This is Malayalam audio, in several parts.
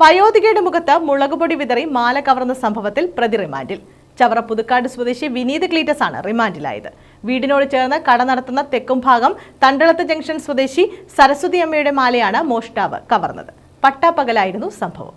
വയോധികയുടെ മുഖത്ത് മുളകുപൊടി വിതറി മാല കവർന്ന സംഭവത്തിൽ പ്രതി റിമാൻഡിൽ. ചവറ പുതുക്കാട് സ്വദേശി വിനീത് ക്ലീറ്റസ് ആണ് റിമാൻഡിലായത്. വീടിനോട് ചേർന്ന് കട നടത്തുന്ന തെക്കും ഭാഗം തണ്ടളത്ത് ജംഗ്ഷൻ സ്വദേശി സരസ്വതി അമ്മയുടെ മാലയാണ് മോഷ്ടാവ് കവർന്നത്. പട്ടാപ്പകലായിരുന്നു സംഭവം.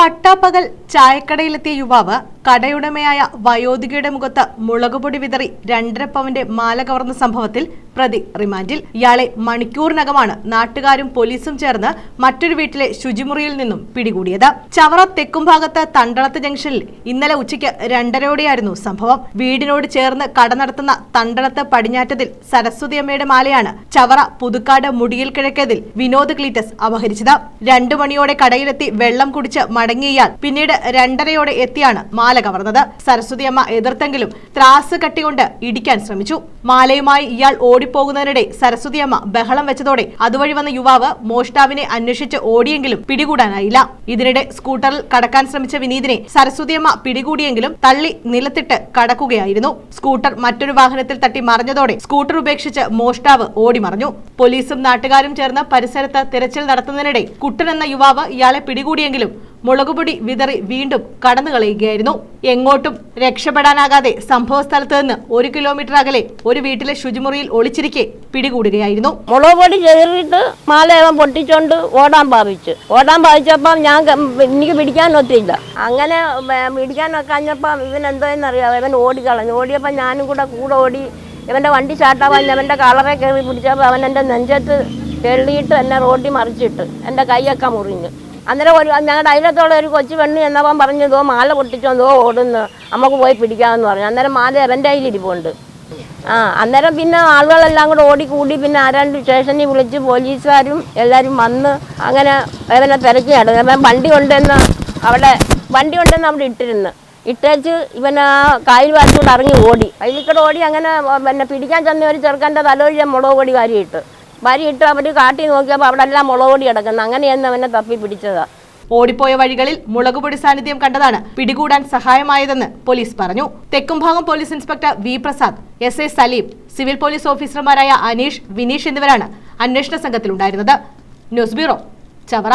പട്ടാപ്പകൽ ചായക്കടയിലെത്തിയ യുവാവ് കടയുടമയായ വയോധികയുടെ മുഖത്ത് മുളകുപൊടി വിതറി രണ്ടര പവന്റെ മാല കവർന്ന സംഭവത്തിൽ പ്രതി റിമാൻഡിൽ. ഇയാളെ മണിക്കൂറിനകമാണ് നാട്ടുകാരും പോലീസും ചേർന്ന് മറ്റൊരു വീട്ടിലെ ശുചിമുറിയിൽ നിന്നും പിടികൂടിയത്. ചവറ തെക്കും ഭാഗത്ത് തണ്ടളത്ത് ജംഗ്ഷനിൽ ഇന്നലെ ഉച്ചയ്ക്ക് രണ്ടരയോടെയായിരുന്നു സംഭവം. വീടിനോട് ചേർന്ന് കട നടത്തുന്ന തണ്ടളത്ത് പടിഞ്ഞാറ്റതിൽ സരസ്വതിയമ്മയുടെ മാലയാണ് ചവറ പുതുക്കാട് മുടിയിൽ കിഴക്കേതിൽ വിനോദ് ക്ലീറ്റസ് അപഹരിച്ചത്. രണ്ടു മണിയോടെ കടയിലെത്തി വെള്ളം കുടിച്ച് മടങ്ങിയ ഇയാൾ പിന്നീട് രണ്ടരയോടെ എത്തിയാണ് മാല കവർന്നത്. സരസ്വതി അമ്മ എതിർത്തെങ്കിലും ത്രാസ് കട്ടികൊണ്ട് ഇടിക്കാൻ ശ്രമിച്ചു. മാലയുമായി ഇയാൾ ഓടിപ്പോകുന്നതിനിടെ സരസ്വതി അമ്മ ബഹളം വെച്ചതോടെ അതുവഴി വന്ന യുവാവ് മോഷ്ടാവിനെ അന്വേഷിച്ച് ഓടിയെങ്കിലും പിടികൂടാനായില്ല. ഇതിനിടെ സ്കൂട്ടറിൽ കടക്കാൻ ശ്രമിച്ച വിനീതിനെ സരസ്വതി അമ്മ പിടികൂടിയെങ്കിലും തള്ളി നിലത്തിട്ട് കടക്കുകയായിരുന്നു. സ്കൂട്ടർ മറ്റൊരു വാഹനത്തിൽ തട്ടി മറിഞ്ഞതോടെ സ്കൂട്ടർ ഉപേക്ഷിച്ച് മോഷ്ടാവ് ഓടിമറഞ്ഞു പോലീസും നാട്ടുകാരും ചേർന്ന് പരിസരത്ത് തിരച്ചിൽ നടത്തുന്നതിനിടെ കുട്ടൻ എന്ന യുവാവ് ഇയാളെ പിടികൂടിയെങ്കിലും മുളകുപൊടി വിതറി വീണ്ടും കടന്നു കളയുകയായിരുന്നു. എങ്ങോട്ടും രക്ഷപ്പെടാനാകാതെ സംഭവ സ്ഥലത്ത് നിന്ന് ഒരു കിലോമീറ്റർ അകലെ ഒരു വീട്ടിലെ ശുചിമുറിയിൽ ഒളിച്ചിരിക്കെ പിടികൂടുകയായിരുന്നു. മുളക് പൊടി ചേറിയിട്ട് മാലയവൻ പൊട്ടിച്ചോണ്ട് ഓടാൻ പാവിച്ചു ഓടാൻ പാവിച്ചപ്പം ഞാൻ എനിക്ക് പിടിക്കാൻ ഒത്തില്ല. അങ്ങനെ പിടിക്കാൻ കഴിഞ്ഞപ്പം ഇവൻ എന്തോന്നറിയാം ഇവൻ ഓടിക്കളഞ്ഞു ഓടിയപ്പോൾ ഞാനും കൂടെ കൂടെ ഓടി ഇവന്റെ വണ്ടി ചാട്ടാവാൻ അവന്റെ കളറെ കയറി പിടിച്ചപ്പോൾ അവൻ എന്റെ നെഞ്ചത്ത് തെള്ളിയിട്ട് എന്നെ റോഡിൽ മറിച്ചിട്ട് എന്റെ കൈയൊക്കെ മുറിഞ്ഞു. അന്നേരം ഒരു ഞങ്ങളുടെ അതിനകത്തുള്ള ഒരു കൊച്ചു പെണ്ണ് എന്നപ്പം പറഞ്ഞു ഇതോ മാല പൊട്ടിച്ചോന്തോ ഓടുന്നു നമുക്ക് പോയി പിടിക്കാമെന്ന് പറഞ്ഞു. അന്നേരം മാല എവന്റെ കയ്യിലിരിപ്പുണ്ട്. ആ അന്നേരം പിന്നെ ആളുകളെല്ലാം കൂടെ ഓടിക്കൂടി പിന്നെ ആരാണ്ട് സ്റ്റേഷനിൽ വിളിച്ച് പോലീസുകാരും എല്ലാവരും വന്ന് അങ്ങനെ അവനെ തിരക്കി നടന്നു വണ്ടി കൊണ്ടുവന്ന് അവിടെ വണ്ടി കൊണ്ടുവന്ന് അവിടെ ഇട്ടിരുന്നു. ഇട്ടേച്ച് ഇവൻ ആ കായൽ വാരത്തൂടെ ഇറങ്ങി ഓടി. അതിലിക്കൂടെ ഓടി അങ്ങനെ പിന്നെ പിടിക്കാൻ ചെന്ന ഒരു ചെറുക്കന്റെ തലവഴിയ മുളക് പൊടി വാരിയിട്ട്. വാരിയിട്ട് അവർ കാട്ടി നോക്കിയപ്പോൾ അവിടെ എല്ലാം മുളകൊടി കിടക്കുന്നു. അങ്ങനെയെന്ന് അവനെ തപ്പി പിടിച്ചതാ. ഓടിപ്പോയ വഴികളിൽ മുളകുപൊടി സാന്നിധ്യം കണ്ടതാണ് പിടികൂടാൻ സഹായമായതെന്ന് പോലീസ് പറഞ്ഞു. Thekkumbhagam police inspector V Prasad S A Saleem civil police ഓഫീസർമാരായ അനീഷ് വിനീഷ് എന്നിവരാണ് അന്വേഷണ സംഘത്തിലുണ്ടായിരുന്നത്. News bureau Chavara.